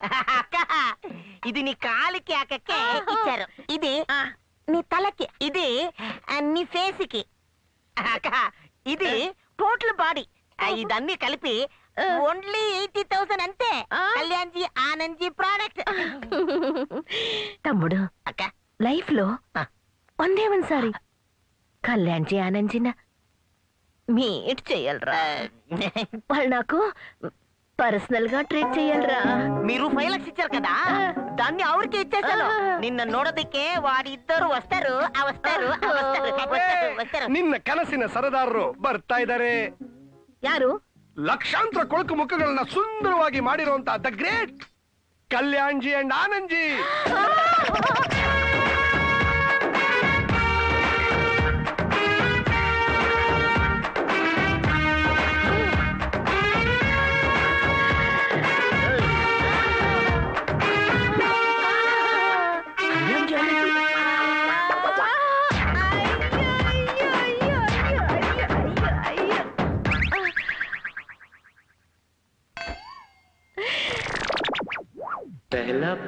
ఇది నీ కాలికి అక్కకే ఇచ్చారు. ఇది నీ తలకి. ఇది నీ ఫేస్కి. అక్క ఇది టోటల్ బాడీ. ఇదన్నీ కలిపి ఓన్లీ ఎయిటీ థౌసండ్ అంతే. కళ్యాణ్జీ ఆనంద్జీ ప్రోడక్ట్. తమ్ముడు అక్క. లైఫ్లో వందే సారీ. కళ్యాణ్జీ ఆనంద్జీన మీట్ చెయ్యాలరా. వాళ్ళు నాకు పర్సనల్ గా ట్రీట్ చెయ్యాలరా మీరు ఫైవ్ లక్ష ఇచ్చారు కదా దాన్ని ఆవిడకి ఇచ్చేసాను నిన్న ನೋಡೋದಕ್ಕೆ వాడిద్దరు వస్తారు ఆ వస్తారు ఆ వస్తారు వస్తారు వస్తారు ನಿನ್ನ ಕನಸಿನ ಸರದಾರರು ಬರ್ತಾ ಇದ್ದಾರೆ ಯಾರು ಲಕ್ಷಾಂತರ ಕೊಳಕು ಮುಖಗಳನ್ನ ಸುಂದರವಾಗಿ ಮಾಡಿರುವಂತ the great Kalyanji and Anandji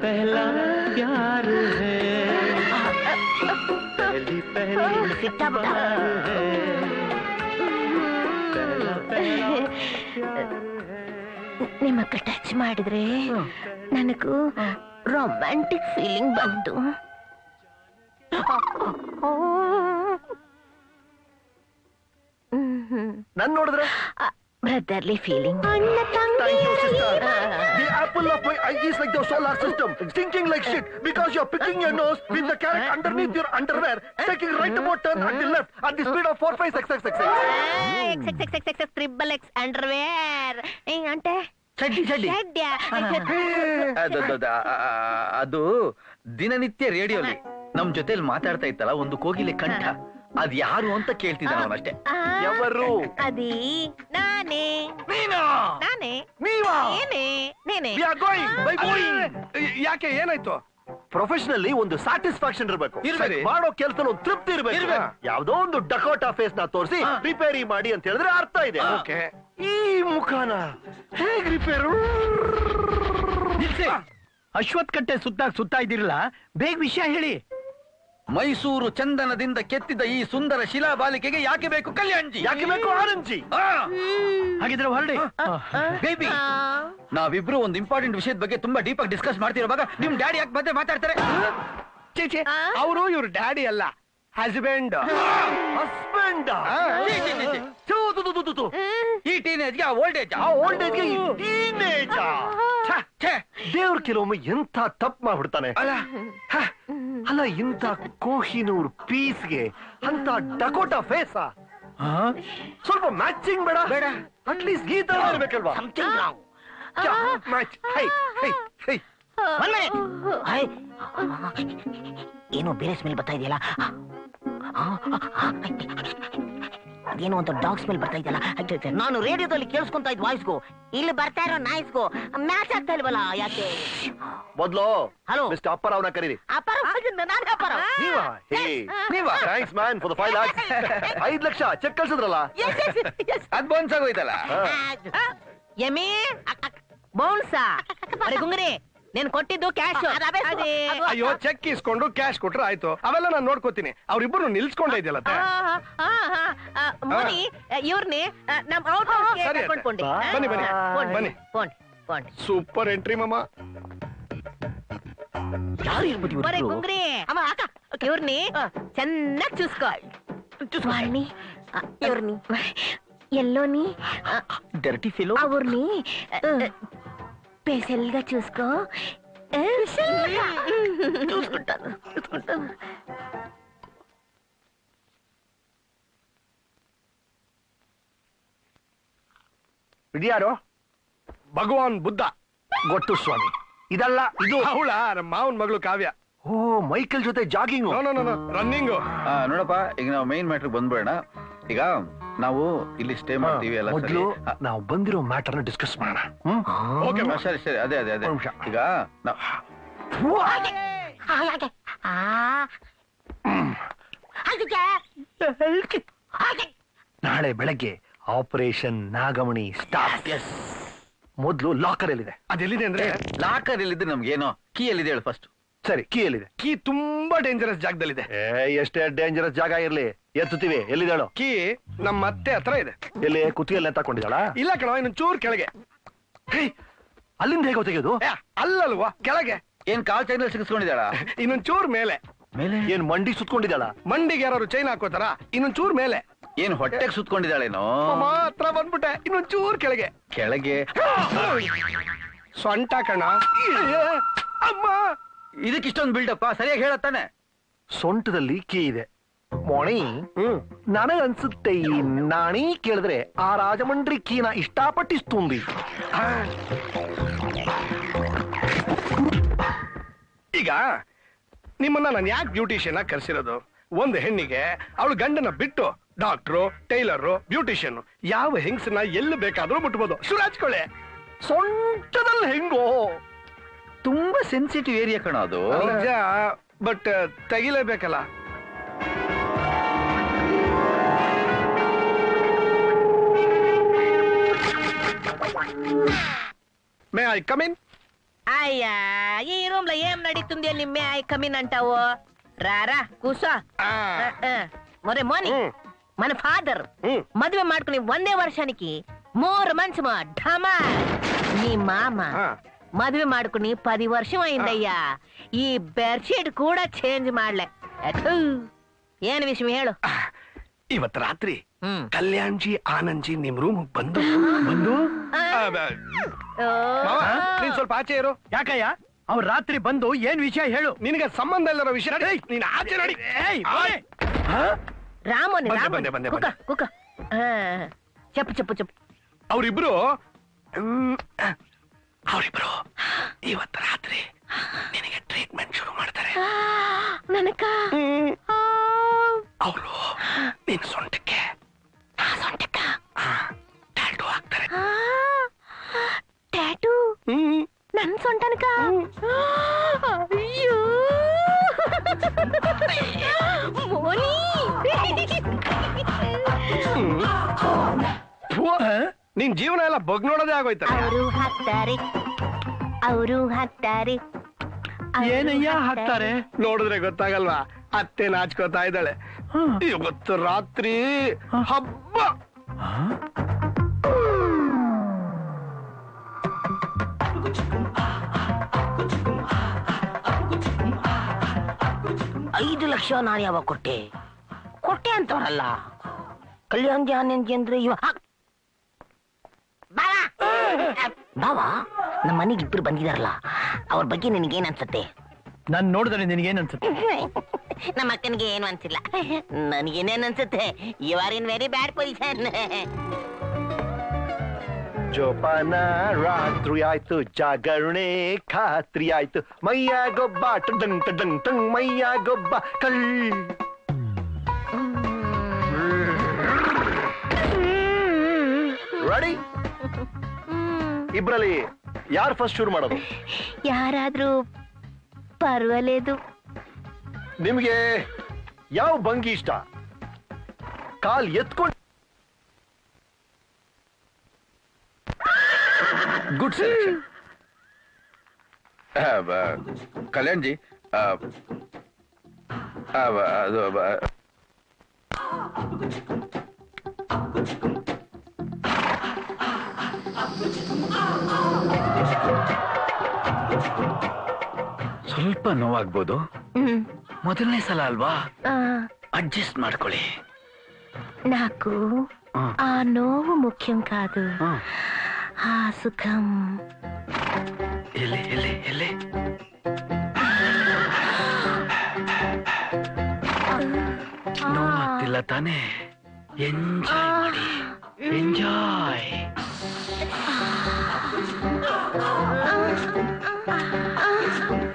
पहला पहला प्यार है पहली पहली ಸಿಟ್ಟಾಗ್ಬಿಟ್ಟ. पहला पहला ನಿಮ್ಮಕ್ಕ ಟಚ್ ಮಾಡಿದ್ರೆ ನನಗೂ ರೊಮ್ಯಾಂಟಿಕ್ ಫೀಲಿಂಗ್ ಬಂತು ನನ್ ನೋಡಿದ್ರೆ brotherly feeling apple of my eye is like the solar system, stinking like shit because you're picking your nose with the carrot underneath your underwear, taking right about turn at the left at the speed of 4, 5, 6, 6, 6, 6. X, X, X, X, X, triple X, underwear. అంటే ಚಡ್ಡಿ ಚಡ್ಡಿ ಅದು ದಿನನಿತ್ಯ ರೇಡಿಯೋಲಿ ನಮ್ ಜೊತೆಲಿ ಮಾತಾಡ್ತಾ ಇತ್ತಲ್ಲ ಒಂದು ಕೋಗಿಲೆ ಕಂಠ ಅದ್ ಯಾರು ಅಂತ ಕೇಳ್ತಿದ್ದ ಆ, ನಾನೇ. ನೀವಾ? ನೀನೇ. are ಯಾಕೆ ಏನಾಯ್ತು? ಪ್ರೊಫೆಷನಲ್ಲಿ ಒಂದು ಸ್ಯಾಟಿಸ್ಫ್ಯಾಕ್ಷನ್ ಇರಬೇಕು. ಇರ್ಬೇಕು. ಮಾಡೋ ಕೆಲಸ ಒಂದು ತೃಪ್ತಿ ಇರ್ಬೇಕು. ಯಾವ್ದೋ ಒಂದು ಡಕೋಟಾ ಫೇಸ್ನ ತೋರಿಸಿ ರಿಪೇರಿ ಮಾಡಿ ಅಂತ ಹೇಳಿದ್ರೆ ಅರ್ಥ ಇದೆ. ಓಕೆ. ಈ ಮುಖಾನ ಹೇಗ್ ರಿಪೇರ್ ಅಶ್ವತ್ ಕಟ್ಟೆ ಸುತ್ತ ಸುತ್ತಾ ಇದ್ದಿರಲ್ಲ ಬೇಗ ವಿಷಯ ಹೇಳಿ. ಮೈಸೂರು ಚಂದನದಿಂದ ಕೆತ್ತಿದ ಈ ಸುಂದರ ಶಿಲಾ ಬಾಲಿಕೆಗೆ ಯಾಕೆ ಬೇಕು ಕಲ್ಯಾಣ್ಜಿ? ಯಾಕೆ ಬೇಕು ಆರಂಜಿ ಹಾಗಿದ್ರೆ ಹೊರಡಿ. ಬೇಬಿ. ನಾವಿಬ್ರು ಒಂದು ಇಂಪಾರ್ಟೆಂಟ್ ವಿಷಯದ ಬಗ್ಗೆ ತುಂಬಾ ಡೀಪ್ ಆಗಿ ಡಿಸ್ಕಸ್ ಮಾಡ್ತಿರುವಾಗ ನಿಮ್ ಡ್ಯಾಡಿ ಯಾಕೆ ಮತ್ತೆ ಮಾತಾಡ್ತಾರೆ? ಚೇಚೆ ಅವರು ಇವ್ರ ಡ್ಯಾಡಿ ಅಲ್ಲ. ಹಸ್ಬೆಂಡ್. ಹಸ್ಬೆಂಡ್. ಛೀ, ಛೀ, ಛೀ, ಛೀ. ಥು, ಥು, ಥು, ಥು, ಥು. ಈ ಟೀನೇಜ್ಗೆ ಆ ಓಲ್ಡ್ ಏಜ್ ಆ. ಓಲ್ಡ್ ಏಜ್ಗೆ ಟೀನೇಜ್ ದೇವ್ರ ಕೆಲವೊಮ್ಮೆ ಎಂತ ತಪ್ಪ ಮಾಡ್ಬಿಡ್ತಾನೆ ಅಲ್ಲ ಹ, ಅಲ್ಲ ಇಂತ ಕೋಹಿನೂರ್ ಪೀಸ್ಗೆ ಅಂತ ಡಕೋಟಾ ಫೇಸ ಸ್ವಲ್ಪ ಮ್ಯಾಚಿಂಗ್ ಬೇಡ ಬೇಡ. ಅಟ್ಲೀಸ್ಟ್ ಗೀತ ಏನು ಇರ್ಬೇಕಲ್ವಾ ಮ್ಯಾಚ್ ಹೈ ಹೈ ಹೈ. ಏನೋ ಬೇರೆ ಸ್ಮೆಲ್ ಬರ್ತಾ ಇದೆಯಲ್ಲ ಅದೇನೋ ಒಂದು ಡಾಗ್ ಸ್ಮೆಲ್ ಬರ್ತಾ ಇದೆಯಲ್ಲ? ನಾನು ರೇಡಿಯೋದಲ್ಲಿ ಕೇಳಿಸ್ಕೊಂತ ಇದ್ ವಾಯ್ಸ್ಗೂ ಇಲ್ಲಿ ಬರ್ತಾ ಇರೋ ನಾಯ್ಸ್ಗೂ ಮ್ಯಾಚ್ ಆಗ್ತಾ ಇಲ್ವಲ್ಲ ಯಾಕೆ? ಮೊದ್ಲು ಹಲೋ ಮಿಸ್ಟರ್ ಅಪ್ಪರವನ ಕರೀರಿ. ಅಪರ ನಾನು ಅಪ್ಪರ ನೀವಾ? ಹೇ ನೀವಾ? Thanks man for the five lakhs 5 lakh check ಕಳ್ಸಿದ್ರಲ್ಲ? ಅದ್ ಬೌನ್ಸ್ ಆಗೋಯ್ತಲ್ಲ? ಎಮಿ ಬೌನ್ಸಾ ಅರೆ ಗುಂಗ್ರಿ. ನೀನ್ ಕೊಟ್ಟಿದ್ದು ಕ್ಯಾಶ್ ಅಯ್ಯೋ ಚೆಕ್ ಇಸ್ಕೊಂಡು ಕ್ಯಾಶ್ ಕೊಟ್ರೆ ಆಯ್ತು. ಅವೆಲ್ಲ ನಾನು ನೋಡ್ಕೋತೀನಿ. ಅವ್ರಿಬ್ರು ನಿಲ್ಸ್ಕೊಂಡ ಇದೆಯಲ್ಲ ಇವ್ರನ್ನೇ ನಮ್ ಔಟ್ ಬನ್ನಿ ಬನ್ನಿ ಬನ್ನಿ. ಸೂಪರ್ ಎಂಟ್ರಿ ಮಾಮ. ಗುಂಗ್ರಿ ಅಮ್ಮ ಅಕ್ಕ. ಇವ್ರನ್ನಿ ಚೆನ್ನಾಗಿ ಚೂಸ್ಕೊಳ್. ಚೂಸ್ಕೊಳ್ನಿ ಇವ್ರನ್ನಿ ಎಲ್ಲೋನಿ ಡರ್ಟಿ ಫಿಲೋ ಅವ್ರನ್ನಿ స్పెషల్గా చూసుకో చూసుకుంటాను చూసుకుంటాను ಇದ್ಯಾರು ಭಗವಾನ್ ಬುದ್ಧ ಗೊತ್ತು ಸ್ವಾಮಿ ಇದಲ್ಲ ಇದು ಅವಳ ನಮ್ಮ ಮಾವನ್ ಮಗಳು ಕಾವ್ಯ ಓ ಮೈಕಲ್ ಜೊತೆ ಜಾಗಿಂಗ್ ರನ್ನಿಂಗ್ ನೋಡಪ್ಪ ಈಗ ನಾವು ಮೈನ್ ಮ್ಯಾಟ್ರಿಗೆ ಬಂದ್ಬೇಡ ಈಗ ನಾವು ಇಲ್ಲಿ ಸ್ಟೇ ಮಾಡ್ತೀವಿ ಅಲ್ಲ ಸರಿ. ಮೊದ್ಲು ಆ, ನಾವು ಬಂದಿರೋ ಮ್ಯಾಟರ್ನ ಡಿಸ್ಕಸ್ ಮಾಡೋಣ. ಹ್ಮ್? ಓಕೆ ಆ, ಸರಿ ಸರಿ. ಅದೇ ಅದೇ ಅದೇ. ಒಂದ್ ನಿಮಿಷ. ಈಗ ನಾವ್- ಹಾಗೆ. ಆ. ಅದಕ್ಕೆ ಹಾಗೆ. ನಾಳೆ ಬೆಳಗ್ಗೆ ಆಪರೇಷನ್ ನಾಗಮಣಿ ಸ್ಟಾರ್ಟ್ ಮೊದಲು ಲಾಕರ್ ಎಲ್ಲಿದೆ ಅದೆಲ್ಲಿದೆ ಅಂದ್ರೆ? ಲಾಕರ್ ಎಲ್ಲಿದ್ರೆ ನಮ್ಗೇನೋ ಕೀ ಎಲ್ಲಿದೆ ಹೇಳು ಫಸ್ಟ್ ಸರಿ ಕೀ ಎಲ್ಲಿದೆ ಕೀ ತುಂಬಾ ಡೇಂಜರಸ್ ಜಾಗದಲ್ಲಿದೆ. ಏ ಎಷ್ಟೇ ಡೇಂಜರಸ್ ಜಾಗ ಇರ್ಲಿ. ಎತ್ತುತ್ತೀವಿ. ಎಲ್ಲಿದೆ ಹೇಳೋ? ಕೀ ನಮ್ಮ ಅತ್ತೆ ಹತ್ರ ಇದೆ. ಎಲ್ಲಿ ಕುತ್ತಿಗೆಲ್ಲ ತಕೊಂಡಿದ್ದಾಳ ಇಲ್ಲ ಕಣವ ಇನ್ನು ಚೂರ್ ಕೆಳಗೆ. ಹೇ ಅಲ್ಲಿಂದ ಹೇಗೋ ತೆಗೆಯೋದು ಏ, ಅಲ್ಲಲ್ವಾ? ಕೆಳಗೆ. ಏನ್ ಕಾಲ್ ಚೈನ್ ಸಿಗಿಸ್ಕೊಂಡಿದ್ದಾಳ ಇನ್ನೊಂದ್ ಚೂರ್ ಮೇಲೆ. ಮೇಲೆ? ಏನ್ ಮಂಡಿ ಸುತ್ಕೊಂಡಿದ್ದಾಳ? ಮಂಡಿಗೆ ಯಾರು ಚೈನ್ ಹಾಕೋತಾರ ಇನ್ನೊಂದ್ ಚೂರ್ ಮೇಲೆ. ಏನ್ ಹೊಟ್ಟೆಗೆ ಸುತ್ಕೊಂಡಿದ್ದಾಳೇನೋ? ಅಮ್ಮ, ಹತ್ರ ಬಂದ್ಬಿಟ್ಟೆ ಇನ್ನೊಂದ್ ಚೂರ್ ಕೆಳಗೆ. ಕೆಳಗೆ? ಸೊಂಟ ಕಣ. ಏ, ಅಮ್ಮ! ಇದಕ್ಕಿಷ್ಟೊಂದು ಬಿಲ್ಡಪ್ಪ ಸರಿಯಾಗಿ ಹೇಳತ್ತಾನೆ. ಸೊಂಟದಲ್ಲಿ ಕೀ ಇದೆ. ಮೋಣಿ ನನಗನ್ಸುತ್ತೆ ಈ ನಾಣಿ ಕೇಳಿದ್ರೆ ಆ ರಾಜಮಂಡ್ರಿ ಕೀನ ಇಷ್ಟಪಟ್ಟಿಸ್ತು. ಈಗ ನಿಮ್ಮನ್ನ ನಾನು ಯಾಕೆ ಬ್ಯೂಟಿಷಿಯನ್ ಕರೆಸಿರೋದು? ಒಂದು ಹೆಣ್ಣಿಗೆ ಅವಳು ಗಂಡನ ಬಿಟ್ಟು ಡಾಕ್ಟ್ರು ಟೈಲರು ಬ್ಯೂಟಿಷಿಯನ್ ಯಾವ ಹೆಂಗಸನ್ನ ಎಲ್ಲಿ ಬೇಕಾದ್ರೂ ಮುಟ್ಬೋದು. ಸುರಾಜ್ಕೊಳ್ಳೆ ಸೊಂಟದಲ್ಲಿ ಹೆಂಗೋ. ತುಂಬಾ ಸೆನ್ಸಿಟಿವ್ ಏರಿಯಾ ಕಣ ಅದು. ಬಟ್ ತೆಗಿಲೇಬೇಕಲ್ಲ. మే ఐ కమ్ ఇన్ అయ్యా ఈ రూమ్లో ఏం నడుస్తుంది అని మే ఐ కమ్ ఇన్ అంటావు? రారా కూసో. మరే మోని మన ఫాదర్ మదుವೆ మాడుకుని వందే వర్షానికి మోర్ మంచి మా ఢమా. నీ మామ ಮದುವೆ ಮಾಡ್ಕೊಂಡು ಪದಿ ವರ್ಷ ಅಯ್ಯ ಈ ಬೆಡ್ಶೀಟ್ కూడా చేంజ్ ಮಾಡ್ಲೆ ಏನು విషయం హేళు ಇವತ್ತು రాత్రి ಹ್ಮ್. ಕಲ್ಯಾಣ್ ಜಿ ಆನಂದ್ ಜಿ ನಿಮ್ ರೂಮ್ ಬಂದು ಬಂದು. ಆ, ನೀನ್ ಸ್ವಲ್ಪ ಆಚೆ ಇರು. ಯಾಕಯ್ಯ? ಅವ್ರು ರಾತ್ರಿ ಬಂದು ಏನ್ ವಿಷಯ ಹೇಳು? ನಿನಗೆ ಸಂಬಂಧ ಇಲ್ಲರೋ ವಿಷಯ ನಡಿ, ನೀನ್ ಆಚೆ ನಡಿ. ಏಯ್, ಹಾ? ಬಂದೆ, ರಾಮನ್. ಬಂದೆ, ಹಾ, ಚಪ್ಪು ಚಪ್ಪು ಚಪ್ಪು. ಅವ್ರಿಬ್ರು ಅವರಿಬ್ರು ಇವತ್ತ ಇವತ್ತು ರಾತ್ರಿ ನಿನ್ ಜೀವನ ಎಲ್ಲ ಬಗ್ ನೋಡೋದೇ ಆಗೋಯ್ತಲ್ಲ. ಅವರು ಹಾಕ್ತಾರೆ. ಅವರು ಹಾಕ್ತಾರೆ. ಅವ್ರು ಏನಯ್ಯ ಹಾಕ್ತಾರೆ. ನೋಡಿದ್ರೆ ಗೊತ್ತಾಗಲ್ವಾ? ಅತ್ತೆ ನಾಚ್ಕೋತಾ ಇದ್ದಾಳೆ. ಇವತ್ತು ರಾತ್ರಿ ಹಬ್ಬ. ಐದು ಲಕ್ಷ ನಾನು ಯಾವಾಗ ಕೊಟ್ಟೆ? ಕೊಟ್ಟೆ ಅಂತವ್ರಲ್ಲ. ಕಲ್ಯಾಣ ಜಾನಂಜಿ ಅಂದ್ರೆ ಇವ ಹಾಕ್- ಬಾವ ನಮ್ಮ ಮನೆಗೆ ಇಬ್ರು ಬಂದಿದಾರಲ್ಲ ಅವ್ರ ಬಗ್ಗೆ ನಿನಗೇನ್ ಅನ್ಸುತ್ತೆ? ನಾನ್ ನೋಡಿದ್ರೆ ನಿನಗೇನ್ ಅನ್ಸುತ್ತೆ? ನಮ್ಮ ಅಕ್ಕನಿಗೆ ಏನು ಅನ್ಸಿಲ್ಲ. ನನಗೇನೇನ್ ಅನ್ಸುತ್ತೆ. You are in very bad position ಜೋಪಾನ ರಾತ್ರಿ ಆಯ್ತು ಜಾಗರಣೆ ಖಾತ್ರಿ ಆಯ್ತು. ಮೈಯ ಗೊಬ್ಬ ಟಂಗ್ ಟಂಗ್ ಟಂಗ್ ಮೈಯ ಗೊಬ್ಬ ಕಲ್ ರೆಡಿ ಇಬ್ರಲ್ಲಿ ಯಾರು ಫಸ್ಟ್ ಶುರು ಮಾಡೋದು? ಯಾರಾದ್ರೂ ಪರ್ವಾలేదు ನಿಮ್ಗೆ ಯಾವ ಭಂಗಿ ಇಷ್ಟ? ಕಾಲ್ ಎತ್ಕೊಂಡು ಗುಡ್ ಸೆಲೆಕ್ಷನ್ ಕಲ್ಯಾಣ್ ಜಿ ಆ, ಆ, ಬ- ಅದು ಸ್ವಲ್ಪ ನೋವಾಗ್ಬೋದು ಹ್ಮ್ ಮೊದಲನೇ ಸಲ ಅಲ್ವಾ ಆ, ಅಡ್ಜಸ್ಟ್ ಮಾಡ್ಕೊಳ್ಳಿ నాకు ఆ. ఆ నోవు ముఖ్యం కాదు ఆ. ఆ సుఖం ಎಲ್ಲಿ ಎಲ್ಲಿ ಎಲ್ಲಿ ನೋವಾಗ್ತಿಲ್ಲ ತಾನೇ ಎಂಜಾಯ್ ಮಾಡಿ ಎಂಜಾಯ್ ಆ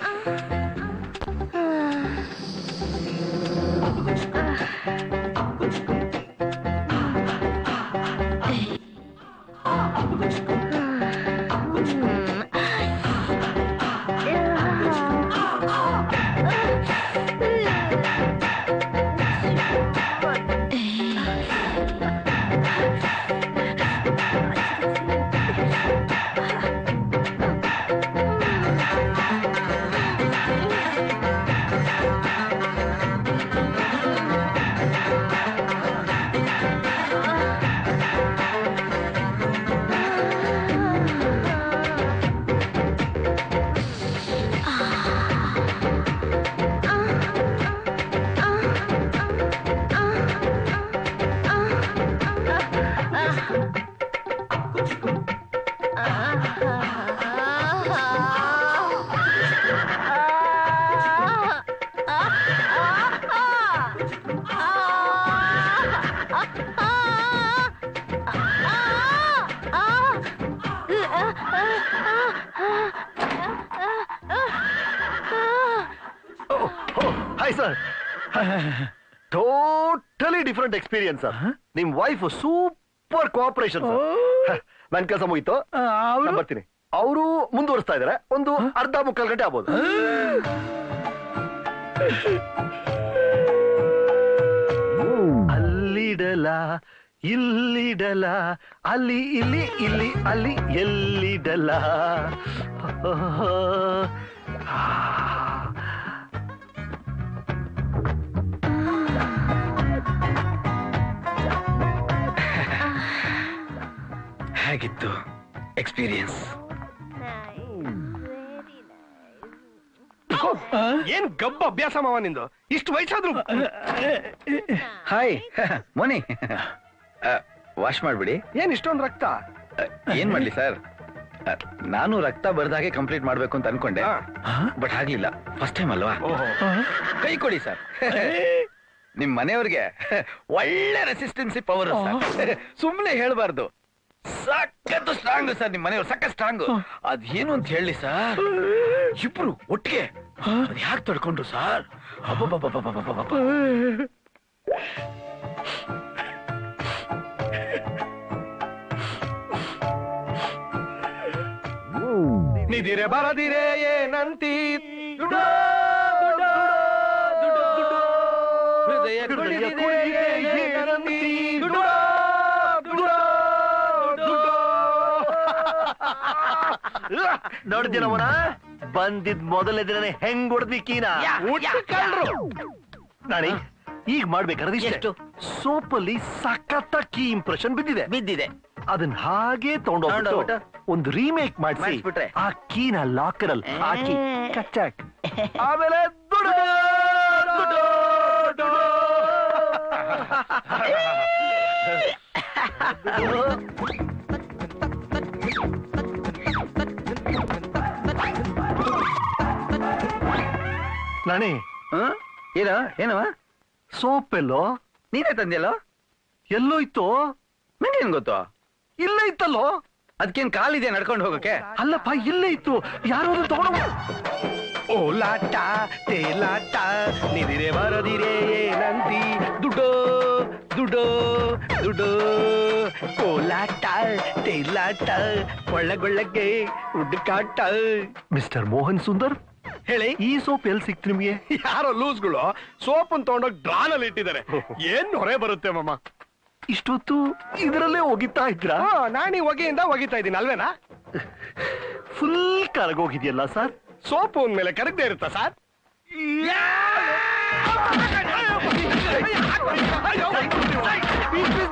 sir totally different experience sir ನಿಮ್ ವೈಫ್ ಸೂಪರ್ ಕೋಆಪರೇಷನ್ ನನ್ ಕೆಲಸ ಮುಗೀತು. ನಾನ್ ಬರ್ತೀನಿ. ಅವರು ಮುಂದುವರಿಸ್ತಾ ಇದಾರೆ. ಒಂದು ಅರ್ಧ ಮುಕ್ಕಾಲು ಗಂಟೆ ಆಗ್ಬೋದು. ಅಲ್ಲಿಡಲ ಇಲ್ಲಿಡಲ ಅಲ್ಲಿ ಇಲ್ಲಿ ಇಲ್ಲಿ ಅಲ್ಲಿ ಎಲ್ಲಿಡಲ? ಹೇಗಿತ್ತು ಎಕ್ಸ್ಪೀರಿಯನ್ಸ್. ಏನ್ ಗಬ್ಬ ಅಭ್ಯಾಸ ಮಾವ ನಿಂದು? ಇಷ್ಟು ವಯಸ್ಸಾದ್ರು ಹಾಯ್. ಮೋನಿ. ವಾಶ್ ಮಾಡ್ಬಿಡಿ. ಏನ್ ಇಷ್ಟೊಂದು ರಕ್ತ? ಏನ್ ಮಾಡ್ಲಿ ಸರ್ ನಾನು ರಕ್ತ ಬರ್ದಾಗೆ ಕಂಪ್ಲೀಟ್ ಮಾಡ್ಬೇಕು ಅಂತ ಅನ್ಕೊಂಡೆ. ಬಟ್ ಆಗ್ಲಿಲ್ಲ ಫಸ್ಟ್ ಟೈಮ್ ಅಲ್ವಾ? ಕೈ ಕೊಡಿ ಸರ್ ನಿಮ್ ಮನೆಯವ್ರಿಗೆ ಒಳ್ಳೆ ರೆಸಿಸ್ಟೆನ್ಸಿ ಪವರ್ ಸುಮ್ನೆ ಹೇಳ್ಬಾರ್ದು. ಸಖತ್ ಸ್ಟ್ರಾಂಗ್ ಸರ್ ನಿಮ್ ಮನೆಯವ್ರು ಸಖತ್ ಸ್ಟ್ರಾಂಗ್ ಅದೇನು ಅಂತ ಹೇಳಿ ಸರ್? ಇಬ್ರು ಒಟ್ಟಿಗೆ ಯಾಕೆ ತಡ್ಕೊಂಡ್ರು ಸರ್. ನಿದಿರೆ ಬರದಿರೆ ಏನಂತಿ. ಹೃದಯ ನೋಡ್ತೀನವನ ಬಂದಿದ್ ಮೊದಲನೇ ದಿನನೇ ಹೆಂಗ್ ಹೊಡೆದ್ವಿ ಕೀನಾ. ನಾಣಿ ಈಗ ಮಾಡ್ಬೇಕಾದ್ರೆ ಎಷ್ಟು? ಸೋಪಲ್ಲಿ ಸಖತ್ತ ಕೀ ಇಂಪ್ರೆಷನ್ ಬಿದ್ದಿದೆ. ಬಿದ್ದಿದೆ. ಅದನ್ನ ಹಾಗೆ ತಗೊಂಡೋಗ್ಬಿಟ್ಟು ತಗೊಂಡೋಗ್ಬಿಟ್ಟು? ಒಂದು ರೀಮೇಕ್ ಮಾಡಿಸಿ ಬಿಟ್ರೆ ಆ ಕೀನ ಲಾಕರ್ ಅಲ್ಲಿ ಹಾಕಿ. ಕಚ್ಚಾಕ್. ಆಮೇಲೆ ದುಡು, ಏನ? ಏನೋ? ಏನವ ಸೋಪ್ ಎಲ್ಲೋ ನೀನೇ ತಂದೆಯಲ್ಲೋ? ಎಲ್ಲೋ ಇತ್ತು? ನಿಂಗೇನ್ ಗೊತ್ತು? ಇಲ್ಲೇ ಇತ್ತಲ್ಲೋ? ಅದಕ್ಕೇನ್ ಕಾಲಿದೆ ನಡ್ಕೊಂಡು ಹೋಗಕ್ಕೆ ಅಲ್ಲಪ್ಪ ಇಲ್ಲೇ ಇತ್ತು. ಯಾರೋ ತಗೊಂಡು ಓಲಾಟ ತೇಲಾಟ ನಿದಿರೆ ಬರದಿರೆ ಏನಂತಿ ದುಡೋ ದುಡೋ ದುಡೋ. ಕೋಲಾಟ ತೇಲಾಟ ಒಳ್ಳಗೊಳ್ಳಗೆ ಹುಡುಕಾಟ ಮಿಸ್ಟರ್ ಮೋಹನ್ ಸುಂದರ್? ಹೇಳಿ ಈ ಸೋಪ್ ಎಲ್ಲಿ ಸಿಕ್ತು ನಿಮ್ಗೆ ಯಾರೋ ಲೂಸ್ಗಳು ಸೋಪನ್ ತಗೊಂಡೋಗಿ ಡ್ರಾನಲ್ಲಿ ಇಟ್ಟಿದ್ದಾರೆ ಏನ್ ಹೊರೆ ಬರುತ್ತೆ ಮಮ್ಮ ಇಷ್ಟೊತ್ತು ಇದರಲ್ಲೇ ಒಗಿತಾ ಇದ್ರ ನಾನು ಹೊಗೆಯಿಂದ ಒಗಿತಾ ಇದ್ದೀನಿ ಅಲ್ವೇನಾ ಫುಲ್ ಕರಗೋಗಿದೆಯಲ್ಲ ಸರ್ ಸೋಪ್ ಮೇಲೆ ಕರಗದೆ ಇರುತ್ತಾ ಸರ್ ಯಾರಾದ್ರೂ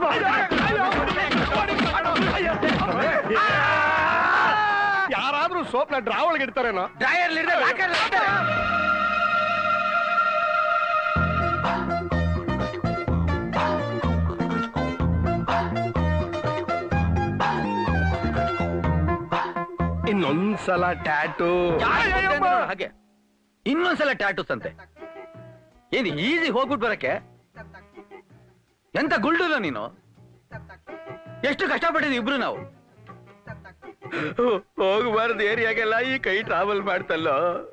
ಸೋಪ್ನ ಡ್ರಾ ಒಳಗೆ ಇಡ್ತಾರೇನೋ ಇನ್ನೊಂದ್ಸಲ ಟ್ಯಾಟು ಹಾಗೆ. ಇನ್ನೊಂದ್ಸಲ ಟ್ಯಾಟೂಸ್ ಅಂತೆ. ಏನ್ ಈಸಿ ಹೋಗ್ಬಿಟ್ಟು ಬರಕ್ಕೆ? ಎಂತ ಗುಲ್ಡುಲ್ಲ ನೀನು? ಎಷ್ಟು ಕಷ್ಟಪಟ್ಟಿದ್ವಿ ಇಬ್ರು ನಾವು. ಹೋಗಬಾರ್ದು ಏರಿಯಾಗೆಲ್ಲ ಈ ಕೈ ಟ್ರಾವೆಲ್ ಮಾಡ್ತಲ್ಲೋ.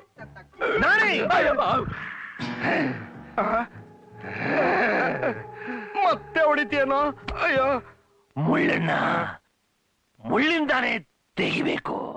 ಮತ್ತೆ ಹೊಡಿತೀಯನೋ? ಅಯ್ಯೋ. ಮುಳ್ಳನ್ನ ಮುಳ್ಳಿಂದಾನೆ ತೆಗಿಬೇಕು.